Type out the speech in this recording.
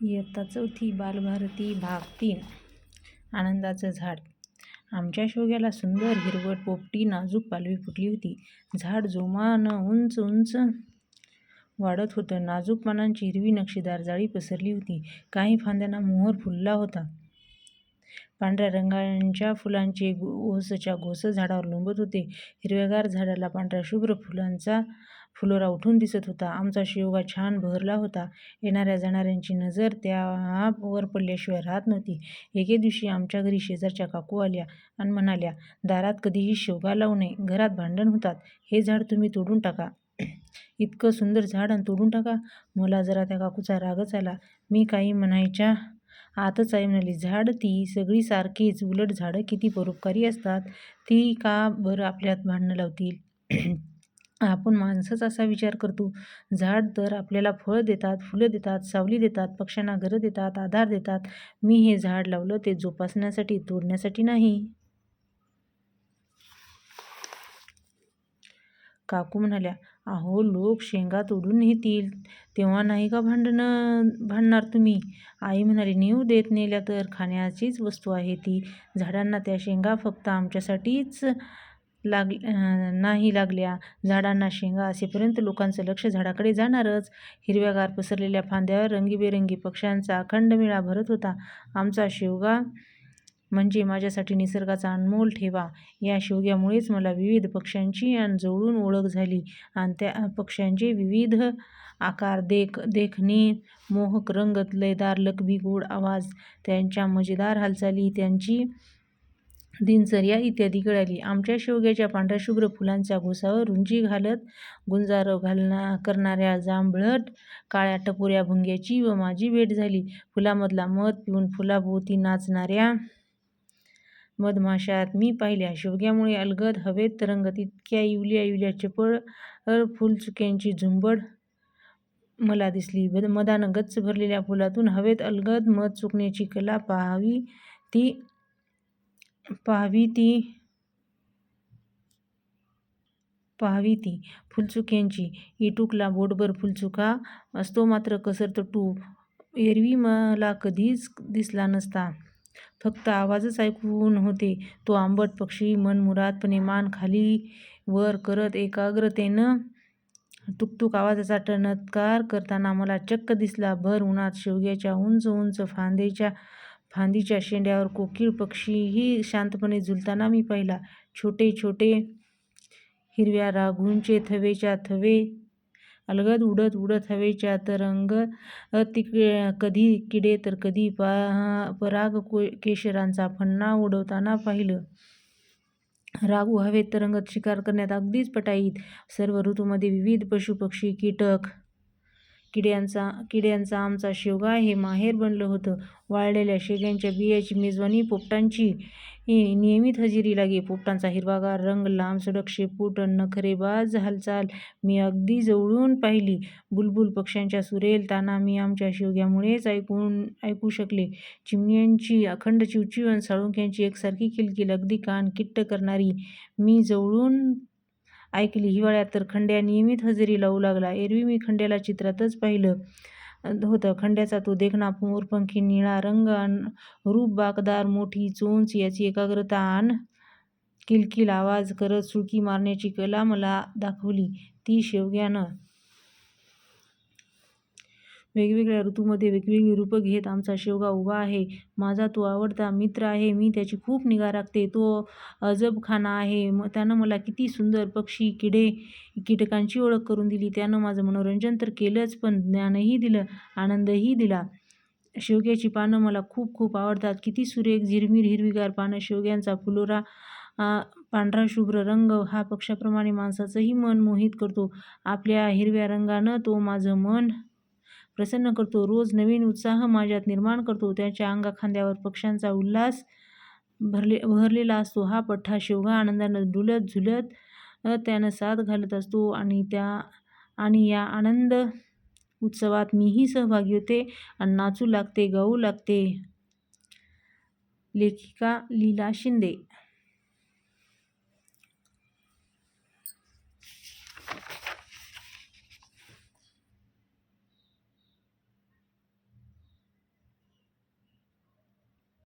इयत्ता चौथी बालभारती भाग तीन आनंदाचं झाड आमच्या शोग्याला सुंदर हिरवट पोपटी नाजूक पालवी फुटली होती. झाड जोमानं उंच उंच वाढत होतं. नाजूक पानांची हिरवी नक्षीदार जाळी पसरली होती. काही फांद्यांना मोहर फुलला होता. पांढऱ्या रंगांच्या फुलांचे ओसच्या घोस झाडावर लोंबत होते. हिरव्यागार झाडाला पांढऱ्या शुभ्र फुलांचा फुलोरा उठून दिसत होता. आमचा शिवगा छान बहरला होता. येणाऱ्या जाणाऱ्यांची नजर त्यावर पडल्याशिवाय राहत नव्हती. एके दिवशी आमच्या घरी शेजारच्या काकू आल्या आणि म्हणाल्या, दारात कधीही शेवगा लावू नये. घरात भांडण होतात. हे झाड तुम्ही तोडून टाका. इतकं सुंदर झाड आणि तोडून टाका. मला जरा त्या काकूचा रागच आला. मी काही म्हणायच्या आतच आई म्हणाली, झाड ती सगळी सारखीच. उलट झाडं किती परोपकारी असतात. ती का बरं आपल्यात भांडणं लावतील? आपण माणसाच असा विचार करतो. झाड तर आपल्याला फळं देतात, फुलं देतात, सावली देतात, पक्ष्यांना घरं देतात, आधार देतात. मी हे झाड लावलं ते जोपासण्यासाठी, तोडण्यासाठी नाही. काकू म्हणाल्या, अहो लोक शेंगा तोडून नेतील, तेव्हा नाही का भांडणं भांडणार तुम्ही? आई म्हणाली, नेऊ देत. नेल्या तर? खाण्याचीच वस्तू आहे ती. झाडांना त्या शेंगा फक्त आमच्यासाठीच लाग नाही लागल्या. झाडांना शेंगा असेपर्यंत लोकांचं लक्ष झाडाकडे जाणारच. हिरव्यागार पसरलेल्या फांद्यावर रंगीबेरंगी पक्ष्यांचा अखंड मेळा भरत होता. आमचा शेवगा म्हणजे माझ्यासाठी निसर्गाचा अनमोल ठेवा. या शेवग्यामुळेच मला विविध पक्ष्यांची आणि जवळून ओळख झाली आणि त्या पक्ष्यांचे विविध आकार, देख देखणे, मोहक रंग, लयदार लकबी, गोड आवाज, त्यांच्या मजेदार हालचाली, त्यांची दिनचर्या इत्यादी कळाली. आमच्या शेवग्याच्या पांढऱ्याशुभ्र फुलांच्या घोसावर रुंजी घालत गुंजारव करणाऱ्या जांभळट काळ्या टपोऱ्या भुंग्याची व माझी भेट झाली. फुलामधला मध पिऊन फुलाभोवती नाचणाऱ्या मधमाशात मी पाहिल्या. शेवग्यामुळे अलगद हवेत तरंगत इतक्या इवल्या इवल्या चपळ फुलचुक्यांची झुंबड मला दिसली. मदानं गच्च भरलेल्या फुलातून हवेत अलगद मध चुकण्याची कला पाहावी ती पाहावी ती पाहावी ती फुलचुक्यांची. इटूकला बोटभर फुलचुका असतो मात्र कसरत टूप एरवी मला कधीच दिसला नसता. फक्त आवाजच ऐकून होते. तो आंबट पक्षी मनमुरादपणे मान खाली वर करत एकाग्रतेनं टुकटुक आवाजाचा टणत्कार करताना मला चक्क दिसला. भर उन्हात शेवग्याच्या उंच उंच फांदेच्या फांदीच्या शेंड्यावर कोकीळ पक्षीही शांतपणे झुलताना मी पाहिला. छोटे छोटे हिरव्या राघूंचे थवेच्या थवे अलगद उडत उडत हवेच्या तरंग तिक कधी किडे तर कधी पा पराग केशरांचा फण्णा उडवताना पाहिलं. राघू हवेत तरंगत शिकार करण्यात अगदीच पटाईत. सर्व ऋतूमध्ये विविध पशुपक्षी, कीटक, किड्यांचा किड्यांचा आमचा शेवगा हे माहेर बनलं होतं. वाळलेल्या शेंगांच्या बियांची मेजवानी पोपटांची नियमित हजेरी लागे. पोपटांचा हिरवागार रंग, लांबसडक शेपूट नखरेबाज हालचाल मी अगदी जवळून पाहिली. बुलबुल पक्ष्यांच्या सुरेल ताना मी आमच्या शेवग्यामुळेच ऐकून ऐकू शकले. चिमण्यांची अखंड चिवचिव अन साळुंक्यांची एकसारखी किलकिल अगदी कान किट्ट करणारी मी जवळून ऐकली. हिवाळ्यात तर खंड्या नियमित हजेरी लावू लागला. एरवी मी खंड्याला चित्रातच पाहिलं होतं. खंड्याचा तो देखणा मोरपंखी निळा रंग रूप बाकदार मोठी चोंच याची एकाग्रता आण किलकिल आवाज करत सुळकी मारण्याची कला मला दाखवली ती शेवग्यानं. वेगवेगळ्या ऋतूमध्ये वेगवेगळी रूपं घेत आमचा शेवगा उभा आहे. माझा तो आवडता मित्र आहे. मी त्याची खूप निगा राखते. तो अजबखाना आहे. त्यानं मला किती सुंदर पक्षी, किडे, कीटकांची ओळख करून दिली. त्यानं माझं मनोरंजन तर केलंच पण ज्ञानही दिलं, आनंदही दिला. शेवग्याची पानं मला खूप खूप आवडतात. किती सुरेख झिरमिर हिरवीगार पानं. शेवग्यांचा फुलोरा, पांढरा शुभ्र रंग हा पक्ष्याप्रमाणे माणसाचंही मन मोहित करतो. आपल्या हिरव्या रंगानं तो माझं मन प्रसन्न करतो. रोज नवीन उत्साह माझ्यात निर्माण करतो. त्याच्या अंगाखांद्यावर पक्ष्यांचा उल्हास भरले भरलेला असतो. हा पठ्ठा शेवगा आनंदानं डुलत झुलत त्यानं साथ घालत असतो आणि त्या आणि या आनंद उत्सवात मीही सहभागी होते आणि नाचू लागते, गाऊ लागते. लेखिका लीला शिंदे